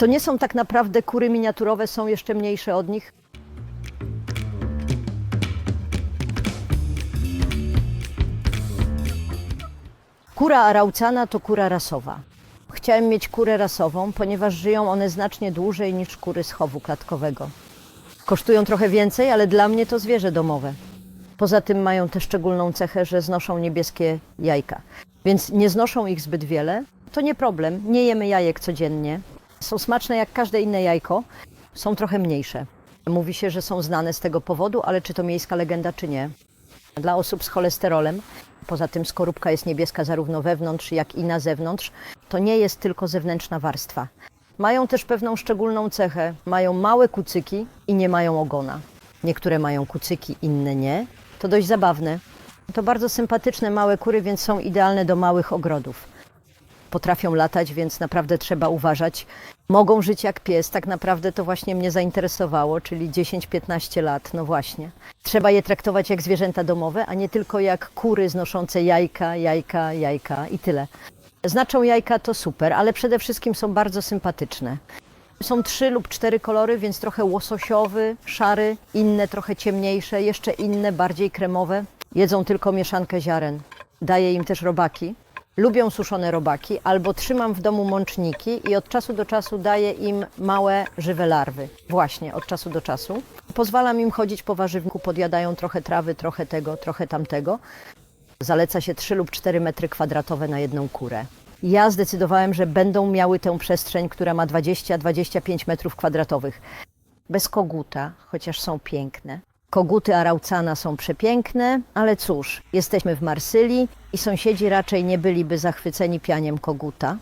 To nie są tak naprawdę kury miniaturowe, są jeszcze mniejsze od nich. Kura araucana to kura rasowa. Chciałem mieć kurę rasową, ponieważ żyją one znacznie dłużej niż kury z chowu klatkowego. Kosztują trochę więcej, ale dla mnie to zwierzę domowe. Poza tym mają tę szczególną cechę, że znoszą niebieskie jajka. Więc nie znoszą ich zbyt wiele. To nie problem. Nie jemy jajek codziennie. Są smaczne jak każde inne jajko. Są trochę mniejsze. Mówi się, że są znane z tego powodu, ale czy to miejska legenda, czy nie? Dla osób z cholesterolem, poza tym skorupka jest niebieska zarówno wewnątrz, jak i na zewnątrz, to nie jest tylko zewnętrzna warstwa. Mają też pewną szczególną cechę. Mają małe kucyki i nie mają ogona. Niektóre mają kucyki, inne nie. To dość zabawne. To bardzo sympatyczne małe kury, więc są idealne do małych ogrodów. Potrafią latać, więc naprawdę trzeba uważać. Mogą żyć jak pies, tak naprawdę to właśnie mnie zainteresowało, czyli 10-15 lat, no właśnie. Trzeba je traktować jak zwierzęta domowe, a nie tylko jak kury znoszące jajka, jajka, jajka i tyle. Znaczą jajka to super, ale przede wszystkim są bardzo sympatyczne. Są trzy lub cztery kolory, więc trochę łososiowy, szary, inne trochę ciemniejsze, jeszcze inne bardziej kremowe. Jedzą tylko mieszankę ziaren. Daję im też robaki. Lubią suszone robaki, albo trzymam w domu mączniki i od czasu do czasu daję im małe, żywe larwy. Właśnie, od czasu do czasu. Pozwalam im chodzić po warzywniku, podjadają trochę trawy, trochę tego, trochę tamtego. Zaleca się 3 lub 4 metry kwadratowe na jedną kurę. Ja zdecydowałem, że będą miały tę przestrzeń, która ma 20-25 metrów kwadratowych. Bez koguta, chociaż są piękne. Koguty Araucana są przepiękne, ale cóż, jesteśmy w Marsylii i sąsiedzi raczej nie byliby zachwyceni pianiem koguta.